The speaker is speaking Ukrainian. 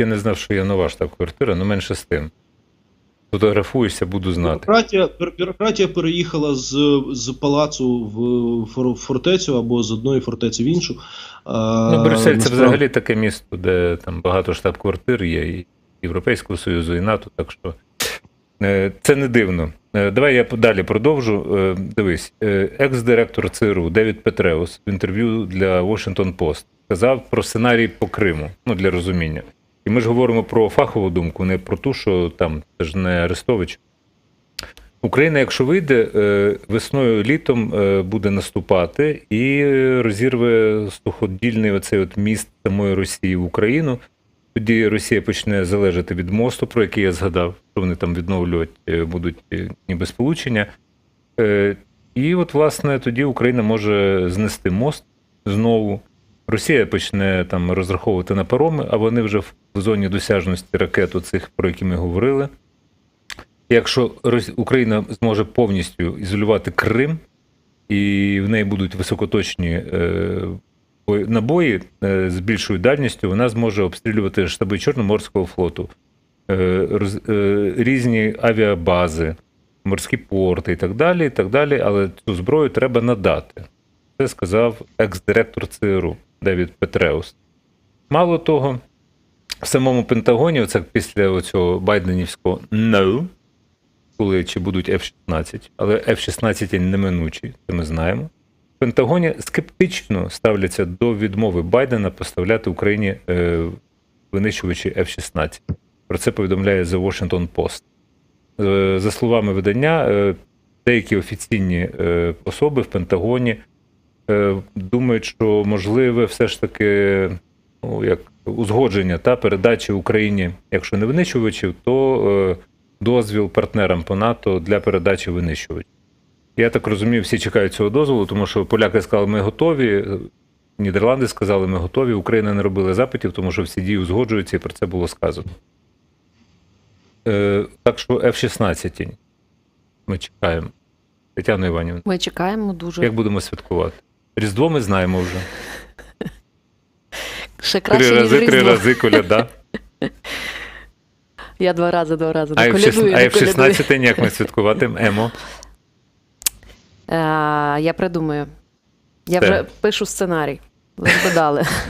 Я не знав, що є нова штаб-квартира, але менше з тим. Фотографуюся, буду знати. Бюрократія, бюрократія переїхала з, з палацу в фортецю або з одної фортеці в іншу. Ну, Брюссель це взагалі таке місто, де там багато штаб-квартир є, і Європейського Союзу, і НАТО, так що е, це не дивно. Е, Давай я далі продовжу. Е, Дивись, екс-директор ЦРУ Девід Петреус в інтерв'ю для Washington Post сказав про сценарій по Криму, ну для розуміння. Ми ж говоримо про фахову думку, не про ту, що там це ж не Арестович. Україна, якщо вийде, е, весною літом е, буде наступати і розірве суходільний оцей от міст самої Росії в Україну. Тоді Росія почне залежати від мосту, про який я згадав, що вони там відновлювати е, будуть ніби сполучення. І от, власне, тоді Україна може знести мост знову. Росія почне там розраховувати на пароми, а вони вже в зоні досяжності ракет, цих, про які ми говорили. Якщо Україна зможе повністю ізолювати Крим, і в неї будуть високоточні е, набої е, з більшою дальністю, вона зможе обстрілювати штаби Чорноморського флоту, е, різні авіабази, морські порти і так далі. і так далі. Але цю зброю треба надати. Це сказав екс-директор ЦРУ Девід Петреус. Мало того, в самому Пентагоні, оце після цього Байденівського «no», коли чи будуть F-16, але F-16 неминучі, це ми знаємо. В Пентагоні скептично ставляться до відмови Байдена поставляти Україні е, винищувачі F-16. Про це повідомляє The Washington Post. Е, за словами видання, е, деякі офіційні е, особи в Пентагоні думають, що можливе все ж таки ну, як узгодження та передачі Україні, якщо не винищувачів, то е, дозвіл партнерам по НАТО для передачі винищувачів. Я так розумію, всі чекають цього дозволу, тому що поляки сказали, ми готові. е, Нідерланди сказали, ми готові. Україна не робила запитів, тому що всі дії узгоджуються, і про це було сказано. Е, так що F-16 ми чекаємо. Тетяна Іванівна, Ми чекаємо дуже. як будемо святкувати? Різдво ми знаємо вже. Ще краще, Три ніж рази, три Різдво. рази коляда. Я два рази, два рази А не колядую, не колядую. F-16 як ми святкуватимемо? Е, Я придумаю. Я Це. вже пишу сценарій. Ви ж би дали.